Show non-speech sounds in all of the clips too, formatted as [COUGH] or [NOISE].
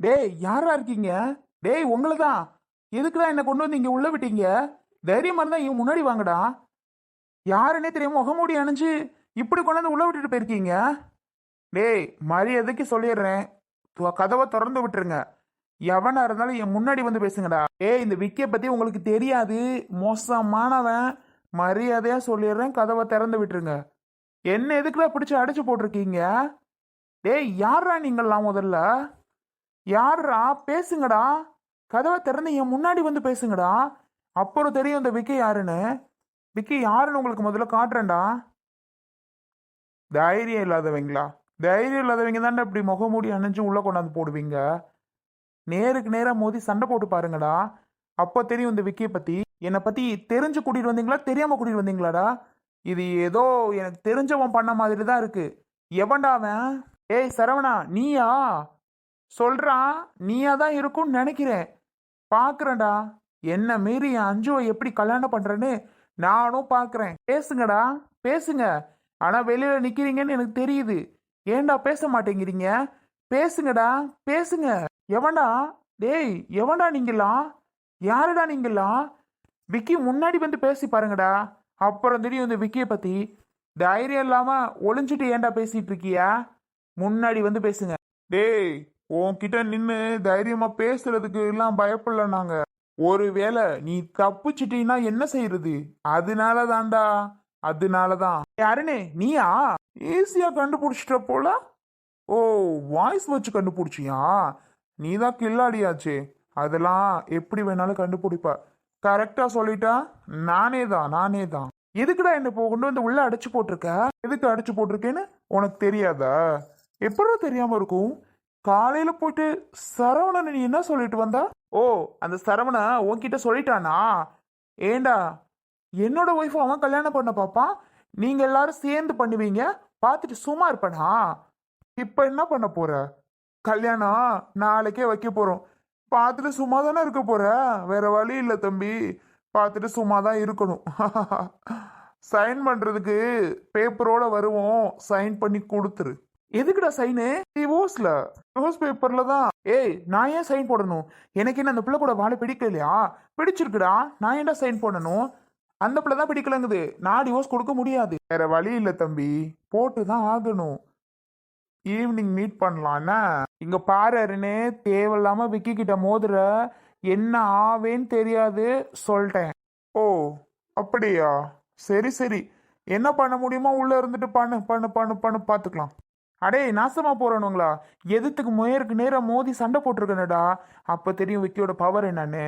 டேய் யாரா இருக்கீங்க? டேய் உங்களை தான் எதுக்குடா என்னை கொண்டு வந்து இங்க உள்ள விட்டீங்க? தைரியமா இருந்தா இவன் முன்னாடி வாங்கடா. யாருன்னே தெரியாம முகமூடி அணிஞ்சு இப்படி கொண்டு வந்து உள்ள விட்டுட்டு போயிருக்கீங்க? டேய் மரியாதைக்கு சொல்லிடுறேன். கதவை திறந்து விட்டுருங்க. எவனா இருந்தாலும் என் முன்னாடி வந்து பேசுங்கடா. ஏய் இந்த விக்கியை பத்தி உங்களுக்கு தெரியாது. மோசமானவன். மரியாதையா சொல்லிடுறேன். கதவை திறந்து விட்டுருங்க. என்ன எதுக்குடா பிடிச்சி அடைச்சு போட்டிருக்கீங்க? டேய் யாரா நீங்கள்லாம் முதல்ல? யாருடா பேசுங்கடா. கதவை திறந்து என் முன்னாடி வந்து பேசுங்கடா. அப்புறம் தெரியும் இந்த விக்கி யாருன்னு. விக்கி யாருன்னு உங்களுக்கு முதல்ல காட்டுறேன்டா. தைரியம் இல்லாதவங்களா? தைரியம் இல்லாதவங்க தாண்டா இப்படி முகமூடி அணிஞ்சு உள்ள கொண்டாந்து போடுவீங்க. நேருக்கு நேராக மோதி சண்டை போட்டு பாருங்கடா. அப்போ தெரியும் இந்த விக்கியை பத்தி. என்னை பத்தி தெரிஞ்சு கூட்டிட்டு வந்தீங்களா? தெரியாம கூட்டிட்டு வந்தீங்களாடா? இது ஏதோ எனக்கு தெரிஞ்சவன் பண்ண மாதிரி தான் இருக்கு. எவன்டா அவன்? ஏய் சரவணா நீயா? சொல்றான் நீயா தான் இருக்கும்னு நினைக்கிறேன். பார்க்குறேன்டா என்ன மீறி என் அஞ்சுவை எப்படி கல்யாணம் பண்றேன்னு நானும் பாக்குறேன். பேசுங்கடா. பேசுங்க. ஆனா வெளியில நிக்கிறீங்கன்னு எனக்கு தெரியுது. ஏன்டா பேச மாட்டேங்கிறீங்க? பேசுங்கடா. பேசுங்க. எவன்டா? டேய் எவன்டா நீங்களாம் யாருடா நீங்களாம் விக்கி முன்னாடி வந்து பேசி பாருங்கடா. அப்புறம் தெரியும் இந்த விக்கியை பத்தி. தைரியம் இல்லாம ஒளிஞ்சிட்டு ஏன்டா பேசிட்டு இருக்கியா? முன்னாடி வந்து பேசுங்க. டேய் உன்கிட்ட நின்னு தைரியமா பேசுறதுக்கு எல்லாம் பயப்படல நாங்க. ஒருவேளை நீ தப்பிச்சிட்டீன்னா என்ன செய்யறது அதனால தான்டா அதனாலதான் யாருனே நீயா? ஈஸியா கண்டுபிடிச்சிட்ட போல? ஓ வாய்ஸ் வச்சு கண்டுபிடிச்சியா? நீ தான் கில்லாடியாச்சே. அதெல்லாம் எப்படி வேணாலும் கண்டுபிடிப்ப. கரெக்டா சொல்லிட்டா? நானே தான் நானே தான் எதுக்குடா என்ன இப்போ கொண்டு வந்து உள்ள அடைச்சு போட்டிருக்க? எதுக்கு அடைச்சு போட்டிருக்கேன்னு உனக்கு தெரியாதா? எப்படா தெரியாம இருக்கும்? காலையில போயிட்டு சரவணன் நீ என்ன சொல்லிட்டு வந்தா? ஓ அந்த சரவண உன்கிட்ட சொல்லிட்டானா? ஏண்டா என்னோட ஒய்ஃப் அவன் கல்யாணம் பண்ண பாப்பான் நீங்க எல்லாரும் சேர்ந்து பண்ணுவீங்க? பார்த்துட்டு சும்மா இருப்பனா? இப்ப என்ன பண்ண போற? கல்யாணம் நாளைக்கே வைக்க போறோம். பார்த்துட்டு சும்மா தானே இருக்க போற? வேற வழி இல்லை தம்பி. பார்த்துட்டு சும்மா தான் இருக்கணும். [LAUGHS] சைன் பண்றதுக்கு பேப்பரோட வருவோம். சைன் பண்ணி கொடுத்துரு. எதுக்குடா சைனு டிவோர்ஸ்ல நியூஸ் பேப்பர்ல தான். ஏய் நான் ஏன் சைன் போடணும்? எனக்கு என்ன அந்த பிள்ளை கூட வாழை பிடிக்கலையா? பிடிச்சிருக்குடா. நான் ஏன்டா சைன் போடணும்? அந்த பிள்ளை தான் பிடிக்கலங்குது. நான் டிவோர்ஸ் கொடுக்க முடியாது. வேற வழி இல்லை தம்பி. போட்டு தான் ஆகணும். ஈவினிங் மீட் பண்ணலாம்னா இங்க பாரு தேவையில்லாம விக்கி கிட்ட மோதுற. என்ன ஆவேன்னு தெரியாது. சொல்லிட்டேன். ஓ அப்படியா? சரி சரி. என்ன பண்ண முடியுமோ உள்ள இருந்துட்டு பண்ணு பண்ணு பண்ணு பண்ணு பார்த்துக்கலாம். அடே நாசமா போறவனுங்களா எதுத்துக்கு முயருக்கு நேரம் மோதி சண்டை போட்டிருக்கேனடா? அப்போ தெரியும் விக்கியோட பவர் என்னன்னு.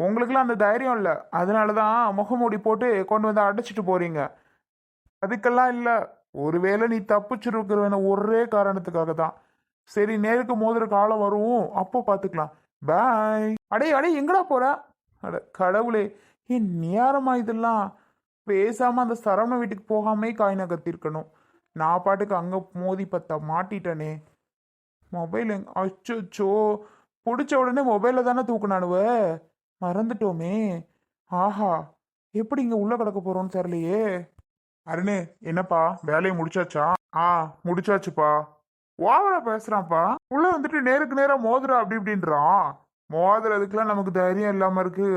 உங்களுக்குலாம் அந்த தைரியம் இல்லை. அதனால தான் முகமூடி போட்டு கொண்டு வந்து அடைச்சிட்டு போறீங்க. அதுக்கெல்லாம் இல்லை. ஒருவேளை நீ தப்பிச்சிருக்கிறவன ஒரே காரணத்துக்காக தான் சரி நேருக்கு மோதுற காலம் வரும் அப்போ பார்த்துக்கலாம் பாய் அடே அடே எங்கடா போற? அட கடவுளே. ஏன் நேரமா இதெல்லாம்? பேசாம அந்த சரவண வீட்டுக்கு போகாமே காயினா கத்திருக்கணும் நான் பாட்டுக்கு அங்கே மோதி பத்தா மாட்டிட்டனே. மொபைல் அச்சோ பிடிச்ச உடனே மொபைலில் தானே தூக்குனானுவ? மறந்துட்டோமே. ஆஹா எப்படி இங்கே உள்ளே கிடக்க போகிறோன்னு தெரியலையே. அருணே என்னப்பா வேலையை முடிச்சாச்சா? ஆ முடிச்சாச்சுப்பா. ஓவரா பேசுகிறான்ப்பா உள்ளே வந்துட்டு நேருக்கு நேராக மோதுறா அப்படி இப்படின்றான். மோதுறதுக்கெலாம் நமக்கு தைரியம் இல்லாமல் இருக்கு.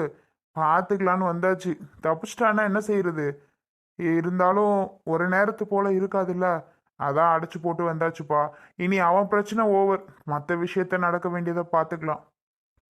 பார்த்துக்கலான்னு வந்தாச்சு. தப்பிச்சிட்டான்னா என்ன செய்யறது? இருந்தாலும் ஒரு நேரத்து போல இருக்காதுல்ல? அதான் அடைச்சு போட்டு வந்தாச்சுப்பா. இனி அவன் பிரச்சனை ஓவர் மற்ற விஷயத்த நடக்க வேண்டியதை பார்த்துக்கலாம்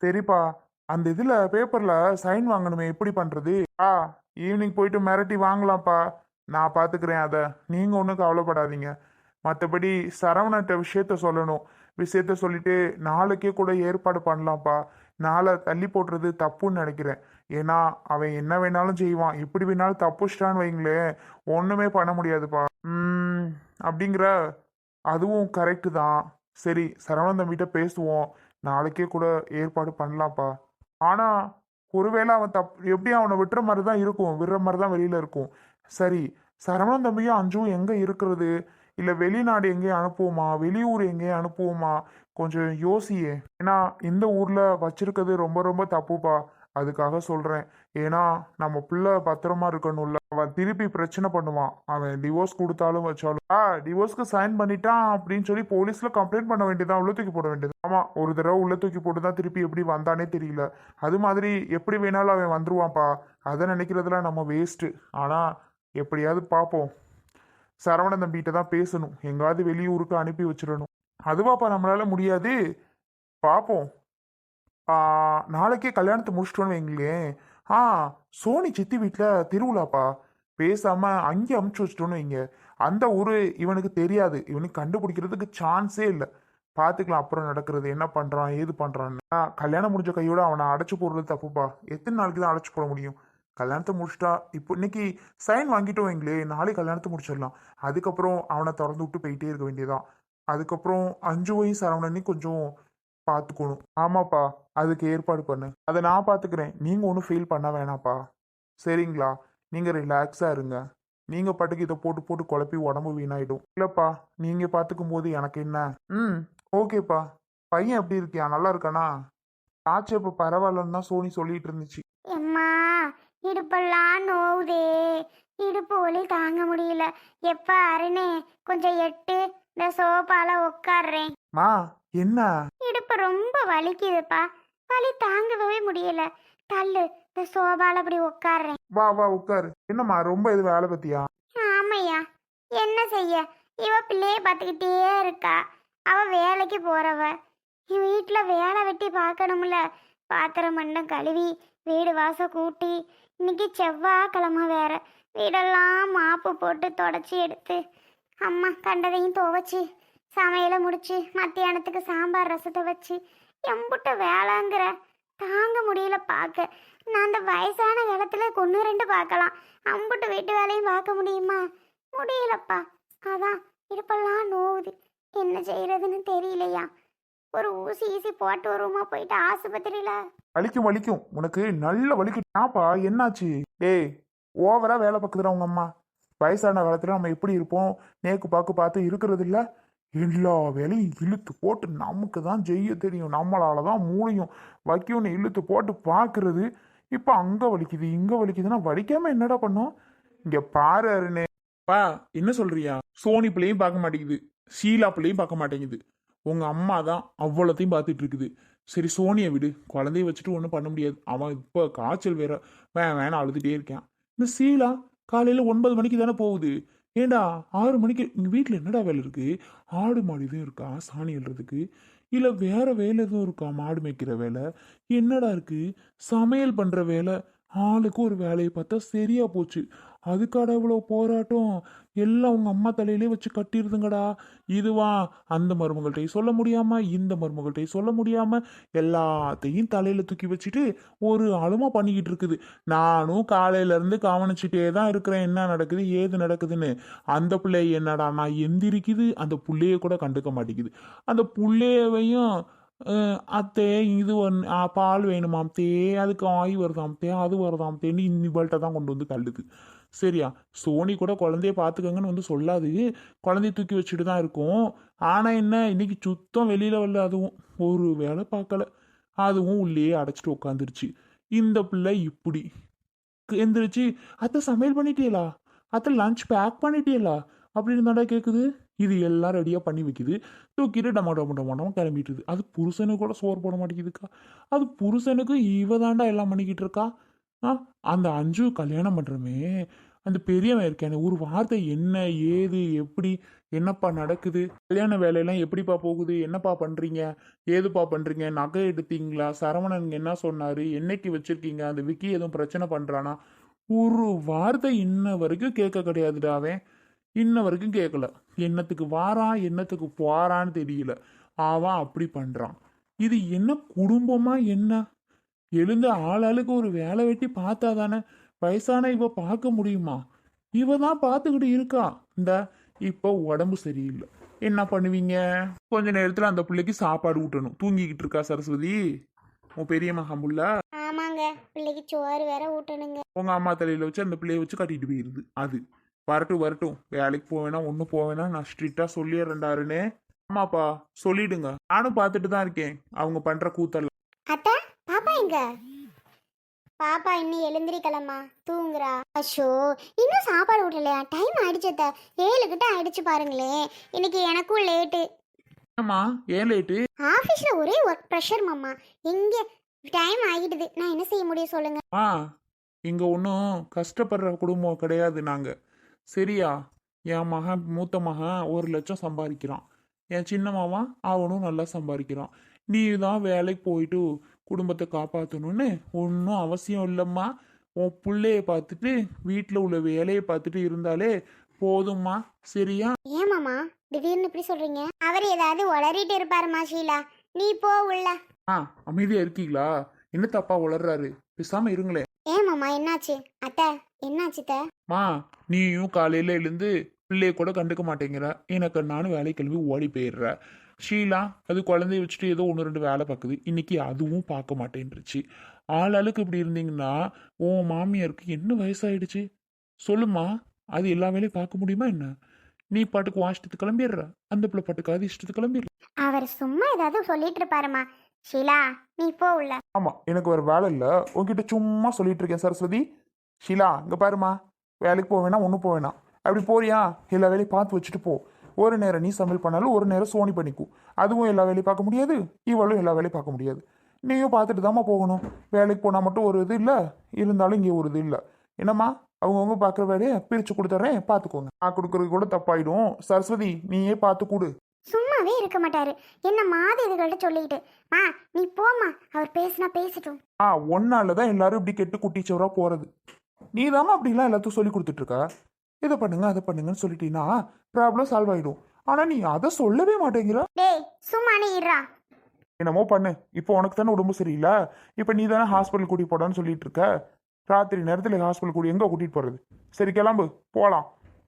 சரிப்பா. அந்த இதுல பேப்பர்ல சைன் வாங்கணுமே. எப்படி பண்றது? ஆ ஈவினிங் போயிட்டு மிரட்டி வாங்கலாம்ப்பா. நான் பார்த்துக்கிறேன் அதை. நீங்கள் ஒன்றும் கவலைப்படாதீங்க. மற்றபடி சரவணட்ட விஷயத்த சொல்லணும். விஷயத்த சொல்லிட்டு நாளைக்கே கூட ஏற்பாடு பண்ணலாம்ப்பா. நாளை தள்ளி போடுறது தப்புன்னு நினைக்கிறேன். ஏன்னா அவன் என்ன வேணாலும் செய்வான். இப்படி வேணாலும் தப்புச்சிட்டான்னு வைங்களேன் ஒன்றுமே பண்ண முடியாதுப்பா. ம் அப்படிங்கிற அதுவும் கரெக்டு தான். சரி சரவணன் தம்பிகிட்ட பேசுவோம். நாளைக்கே கூட ஏற்பாடு பண்ணலாம்ப்பா. ஆனால் ஒருவேளை அவன் தப் எப்படியும் அவனை விட்டுற மாதிரி தான் இருக்கும். விடுற மாதிரி தான் வெளியில் இருக்கும். சரி சரவணன் தம்பியும் அஞ்சும் எங்கே இருக்கிறது? இல்லை வெளிநாடு எங்கேயும் அனுப்புவோமா? வெளியூர் எங்கேயும் அனுப்புவோமா? கொஞ்சம் யோசியே. ஏன்னா இந்த ஊரில் வச்சிருக்கிறது ரொம்ப ரொம்ப தப்புப்பா. அதுக்காக சொல்கிறேன் ஏன்னா நம்ம பிள்ளை பத்திரமா இருக்கணும்ல. அவன் திருப்பி பிரச்சனை பண்ணுவான். அவன் டிவோர்ஸ் கொடுத்தாலும் வச்சாலும் ஆ டிவோர்ஸ்க்கு சைன் பண்ணிட்டான் அப்படின்னு சொல்லி போலீஸ்ல கம்ப்ளைண்ட் பண்ண வேண்டியதான் உள்ள தூக்கி போட வேண்டியது ஆமா ஒரு தடவை உள்ள தூக்கி போட்டு தான் திருப்பி எப்படி வந்தானே தெரியல. அது மாதிரி எப்படி வேணாலும் அவன் வந்துருவான்ப்பா. அதை நினைக்கிறதுலாம் நம்ம வேஸ்ட்டு ஆனா எப்படியாவது பார்ப்போம். சரவணன் தம்பிகிட்ட தான் பேசணும். எங்காவது வெளியூருக்கு அனுப்பி வச்சிடணும். அதுவாப்பா நம்மளால முடியாது. பார்ப்போம். நாளைக்கே கல்யாணத்தை முடிச்சிட்டோன்னு வைங்களேன் ஆ சோனி சித்தி வீட்டில் திருவிழாப்பா? பேசாமல் அங்கே அமுச்சு வச்சிட்டோன்னு வைங்க. அந்த ஊர் இவனுக்கு தெரியாது. இவனுக்கு கண்டுபிடிக்கிறதுக்கு சான்ஸே இல்லை. பார்த்துக்கலாம் அப்புறம் நடக்கிறது. என்ன பண்ணுறான் ஏது பண்ணுறான்னு கல்யாணம் முடிஞ்ச கையோட அவனை அடைச்சி போடுறது தப்புப்பா. எத்தனை நாளைக்கு தான் அடைச்சி போட முடியும்? கல்யாணத்தை முடிச்சிட்டா இப்போ இன்னைக்கு சைன் வாங்கிட்டோம் எங்களே நாளைக்கு கல்யாணத்தை முடிச்சிடலாம். அதுக்கப்புறம் அவனை திறந்து விட்டு போயிட்டே இருக்க வேண்டியதான் அதுக்கப்புறம் அஞ்சு வயசு சரவணனையும் கொஞ்சம் பார்த்துக்கணும் ஆமாப்பா அதுக்கு ஏற்பாடு பண்ணு. அதை நான் பார்த்துக்கிறேன் நீங்கள் ஒன்றும் ஃபீல் பண்ண வேணாப்பா. சரிங்களா? நீங்கள் ரிலாக்ஸாக இருங்க. நீங்கள் பாட்டுக்கு இதை போட்டு போட்டு குழப்பி உடம்பு வீணாயிடும். இல்லைப்பா நீங்கள் பார்த்துக்கும் போது எனக்கு என்ன? ம் ஓகேப்பா. பையன் எப்படி இருக்கியா? நல்லா இருக்கானா? ஆச்சு இப்போ பரவாயில்லன்னு தான் சோனி சொல்லிட்டு இருந்துச்சு. எம்மா இடுப்பெல்லாம் நோவுதே. இடுப்பு வலி தாங்க முடியல. எப்ப அருணே கொஞ்சம் எட்டு. இந்த சோபால உட்காடுறேன் மா என்ன? இடுப்பு ரொம்ப வலிக்குதுப்பா. வலி தாங்கவே முடியல. தள்ளு. இந்த சோபால அப்படி உட்காடுறேன் வா வா உட்காரு என்னம்மா ரொம்ப இது வேலை பத்தியா ஆமையா. என்ன செய்ய? இவ பிள்ளைய பார்த்துக்கிட்டே இருக்கா. அவ வேலைக்கு போறவ. வீட்டில் வேலை வெட்டி பார்க்கணும்ல. பாத்திரம் மண்டம் கழுவி வீடு வாசல் கூட்டி. இன்னைக்கு செவ்வாய்க்கிழமை வேற. வீடெல்லாம் மாப்பு போட்டு தொடச்சி எடுத்து. அம்மா கண்டதையும் துவைச்சி. சமையலை முடிச்சு மத்தியானத்துக்கு சாம்பார் ரசத்தை வச்சு எம்புட்ட வேலைங்கிற தாங்க முடியல பார்க்க. நான் அந்த வயசான காலத்துல கொன்று ரெண்டு பார்க்கலாம். அம்புட்டு வீட்டு வேலையும் பார்க்க முடியுமா? முடியலப்பா. அதான் இருப்பெல்லாம் நோவுது. என்ன செய்யறதுன்னு தெரியலையா? ஒரு ஊசி ஈசி போட்டு வருவோமா போயிட்டு ஆஸ்பத்திரியில? வலிக்கும் வலிக்கும். உனக்கு நல்ல வலிக்கும் ஆப்பா என்னாச்சு? டேய் ஓவரா வேலை பார்க்குதுடா உங்க அம்மா. வயசான காலத்துல நம்ம எப்படி இருப்போம்? நேக்கு பாக்கு பார்த்து இருக்கிறது இல்லை? எல்லா வேலையும் இழுத்து போட்டு நமக்கு தான் செய்ய தெரியும். நம்மளால தான் மூளையும் வைக்கணும்னு இழுத்து போட்டு பார்க்கறது. இப்போ அங்கே வலிக்குது இங்கே வலிக்குதுன்னா வலிக்காமல் என்னடா பண்ணும்? இங்கே பாரு அருணே. பா என்ன சொல்றியா? சோனி பிள்ளையும் பார்க்க மாட்டேங்குது. ஷீலா பிள்ளையும் பார்க்க மாட்டேங்குது. உங்கள் அம்மா தான் அவ்வளோத்தையும் பார்த்துட்டு இருக்குது சரி சோனியை விடு. குழந்தைய வச்சுட்டு ஒன்றும் பண்ண முடியாது. அவன் இப்போ காய்ச்சல் வேற வே வேணாம் அழுதுகிட்டே இருக்கான். இந்த சீலா காலையில் ஒன்பது மணிக்கு தானே போகுது. ஏண்டா ஆறு மணிக்கு எங்கள் வீட்டில் என்னடா வேலை இருக்கு? ஆடு மாடு எதுவும் இருக்கா? சாணி எழுறதுக்கு இல்லை வேற வேலை எதுவும் இருக்கா? மாடு மேய்க்கிற வேலை? என்னடா இருக்கு? சமையல் பண்ணுற வேலை? ஆளுக்கு ஒரு வேலையை பார்த்தா சரியா போச்சு. அதுக்காடா இவ்வளோ போராட்டம்? எல்லாம் உங்கள் அம்மா தலையிலே வச்சு கட்டிடுதுங்கடா. இதுவா? அந்த மருமகள்கிட்டையும் சொல்ல முடியாமல் இந்த மருமகள்கிட்டையும் சொல்ல முடியாமல் எல்லாத்தையும் தலையில் தூக்கி வச்சுட்டு ஒரு ஆளுமா பண்ணிக்கிட்டு இருக்குது. நானும் காலையிலேருந்து கவனிச்சிட்டே தான் இருக்கிறேன். என்ன நடக்குது? ஏது நடக்குதுன்னு. அந்த பிள்ளை என்னடா நான் எந்திரிக்குது? அந்த புள்ளைய கூட கண்டுக்க மாட்டேங்குது. அந்த புள்ளையவையும் அத்தே இது ஒன்று பால் வேணுமாம் தே அதுக்கு ஆய் வருதாம் தே அது வருதாம் தேன்னு இவள்கிட்ட தான் கொண்டு வந்து தள்ளுது. சரியா? சோனி கூட குழந்தைய பார்த்துக்கங்கன்னு வந்து சொல்லாது. குழந்தைய தூக்கி வச்சுட்டு தான் இருக்கும். ஆனால் என்ன இன்னைக்கு சுத்தம் வெளியில் வரல அதுவும். ஒரு வேலை பார்க்கல. அதுவும் உள்ளேயே அடைச்சிட்டு உட்காந்துருச்சு இந்த பிள்ளை இப்படி. எந்திரிச்சு அத்தை சமையல் பண்ணிட்டீங்களா அத்தை லஞ்ச் பேக் பண்ணிட்டீங்களா அப்படின்னு தாண்டா கேட்குது இது எல்லாம் ரெடியாக பண்ணி வைக்குது. தூக்கிட்டு டமா டமா டமா டமா கிளம்பிட்டுது. அது புருஷனுக்கு கூட சோறு போட மாட்டேங்குதுக்கா. அது புருஷனுக்கு இவ தாண்டா எல்லாம் பண்ணிக்கிட்டு இருக்கா? ஆ அந்த அஞ்சு கல்யாணம் பண்ணுறமே அந்த பெரியவன் இருக்கேன் ஒரு வார்த்தை என்ன ஏது எப்படி என்னப்பா நடக்குது? கல்யாண வேலையெல்லாம் எப்படிப்பா போகுது? என்னப்பா பண்ணுறீங்க ஏதுப்பா பண்ணுறீங்க நகை எடுத்தீங்களா? சரவணன் என்ன சொன்னார்? என்னைக்கு வச்சுருக்கீங்க? அந்த விக்கி எதுவும் பிரச்சனை பண்ணுறானா ஒரு வார்த்தை இன்ன வரைக்கும் கேட்க கிடையாதுடா அவன். இன்ன வரைக்கும் கேட்கல. என்னத்துக்கு வாரான் என்னத்துக்கு போறான்னு தெரியல. அவன் அப்படி பண்ணுறான் இது என்ன குடும்பமா என்ன? எழுந்து ஆளாளுக்கு ஒரு வேலை வெட்டி பார்த்தா தானே? வயசான இவ பார்க்க முடியுமா? இவ தான் பார்த்துக்கிட்டு இருக்கா. இந்த இப்போ உடம்பு சரியில்லை. என்ன பண்ணுவீங்க? கொஞ்ச நேரத்தில் அந்த பிள்ளைக்கு சாப்பாடு ஊட்டணும். தூங்கிக்கிட்டு இருக்கா சரஸ்வதி? உன் பெரிய மகமுல்ல ஆமாங்க. பிள்ளைக்கு சோறு வேற ஊட்டணுங்க. உங்க அம்மா தலையில வச்சு அந்த பிள்ளைய வச்சு கட்டிட்டு போயிருது. அது. வரட்டும் வரட்டும். வேலைக்கு போவேனா ஒன்றும் போவேனா நான் ஸ்ட்ரிக்டா சொல்லிடுறேன்டாருன்னு ஆமாப்பா சொல்லிடுங்க. நானும் பார்த்துட்டு தான் இருக்கேன். அவங்க பண்ற கூத்தெல்லாம் அத்தா பாப்பா எங்க? பாப்பா இன்னும் எழுந்திரிக்கலம்மா. தூங்குறா. அஷோ இன்னும் சாப்பாடு விடலையா டைம் ஆயிடுச்சத்த ஏழு கிட்ட ஆயிடுச்சு பாருங்களேன் இன்னைக்கு எனக்கும் லேட்டு ஏம்மா ஏன் லேட்டு ஆஃபீஸ்ல ஒரே ஒர்க் ப்ரெஷர் மாமா. எங்க டைம் ஆகிடுது நான் என்ன செய்ய முடியும் சொல்லுங்க. ஆ இங்கே ஒன்றும் கஷ்டப்படுற குடும்பம் கிடையாது நாங்கள் சரியா? என் மகன் மூத்த மகன் ஒரு லட்சம் சம்பாதிக்கிறான். என் சின்ன மாவன் அவனும் நல்லா சம்பாதிக்கிறான். நீ தான் வேலைக்கு போயிட்டு குடும்பத்தை காப்பாற்றணும்னு ஒன்றும் அவசியம் இல்லைம்மா. உன் பிள்ளைய பார்த்துட்டு வீட்டில் உள்ள வேலையை பார்த்துட்டு இருந்தாலே போதும்மா. சரியா? ஏன் மாமா? திடீர்னு இப்படி சொல்றீங்க? அவர் ஏதாவது உளறிட்டு இருப்பாருமா ஷீலா? நீ போ உள்ள. ஆ அமைதியாக இருக்கீங்களா? என்ன தப்பா உளர்றாரு? பேசாமல் இருங்களேன். ஏன் மாமா என்னாச்சு? அத்தை என்னாச்சு த மா நீயும் காலையில எழுந்து பிள்ளைய கூட கண்டுக்க மாட்டேங்கிற. எனக்கு நானும் வேலை கிளம்பி ஓடி போயிடுற. ஷீலா அது குழந்தைய வச்சுட்டு ஏதோ ஒன்று ரெண்டு வேலை பார்க்குது. இன்னைக்கு அதுவும் பார்க்க மாட்டேன்ருச்சு ஆளாளுக்கு இப்படி இருந்தீங்கன்னா உன் மாமியாருக்கு என்ன வயசாயிடுச்சு? சொல்லுமா அது எல்லா வேலையும் பார்க்க முடியுமா என்ன? நீ பாட்டுக்கு உன் இஷ்டத்துக்கு கிளம்பிடுற. அந்த பிள்ளை பாட்டுக்கு அது இஷ்டத்துக்கு கிளம்பிடுற அவர் சும்மா ஏதாவது சொல்லிட்டு இருப்பாருமா ஷீலா நீ போ உள்ள. ஆமாம் எனக்கு வேறு வேலை இல்லை. உங்ககிட்ட சும்மா சொல்லிட்டு இருக்கேன் சரஸ்வதி. ஷீலா இங்கே பாருமா வேலைக்கு வேணாம் ஒன்றும் வேணாம். அப்படி போறியா? எல்லா வேலையும் பார்த்து வச்சுட்டு போ. ஒரு நேரம் நீ சமையல் பண்ணாலும் ஒரு நேரம் சோனி பண்ணிக்கும் அதுவும் எல்லா வேலையும் பார்க்க முடியாது இவளும் எல்லா வேலையும் பார்க்க முடியாது. நீயும் பார்த்துட்டு தாம்மா போகணும். வேலைக்கு போனால் மட்டும் ஒரு இது இல்லை இருந்தாலும் இங்கே ஒரு இது இல்லை. என்னம்மா? அவங்கவுங்க பார்க்குற வேலையை பிரித்து கொடுத்துட்றேன் பார்த்துக்கோங்க. நான் கொடுக்குறது கூட தப்பாயிடும். சரஸ்வதி நீயே பார்த்து கொடு. சும்மாவே இருக்க மாட்டாரு. என்ன மாத இதுகள்ட்ட சொல்லிட்டு மா நீ போம்மா. அவர் பேசினா பேசட்டும். ஆ ஒன்னால தான் எல்லாரும் இப்படி கெட்டு குட்டிச்சவரா போறது. நீ தாம்மா அப்படிலாம் எல்லாத்துக்கும் சொல்லி கொடுத்துட்டு இருக்க இதை பண்ணுங்க அதை பண்ணுங்கன்னு சொல்லிட்டீங்கன்னா ப்ராப்ளம் சால்வ் ஆயிடும். ஆனா நீ அதை சொல்லவே மாட்டேங்கிற. டேய் சும்மா நீ இருடா என்னமோ பண்ணு. இப்போ உனக்கு தானே உடம்பு சரியில்லை? இப்போ நீ தானே ஹாஸ்பிட்டல் கூட்டி போடான்னு சொல்லிட்டு இருக்க ராத்திரி நேரத்தில் ஹாஸ்பிட்டல் கூட்டி எங்கே கூட்டிட்டு போறது? சரி கிளம்பு. போகலாம்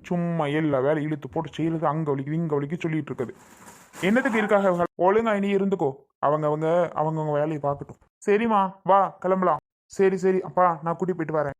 சும்மா எல்லா வேலை இழுத்து போட்டு செய்யறது அங்கே வலிக்குது இங்கே வலிக்கு சொல்லிட்டு இருக்குது என்னத்துக்கு இருக்காக? ஒழுங்கா இனி இருந்துக்கோ. அவங்க அவங்க அவங்கவுங்க வேலையை பார்க்கட்டும். சரிம்மா வா கிளம்பலாம். சரி சரி அப்பா நான் கூட்டி போயிட்டு வரேன்.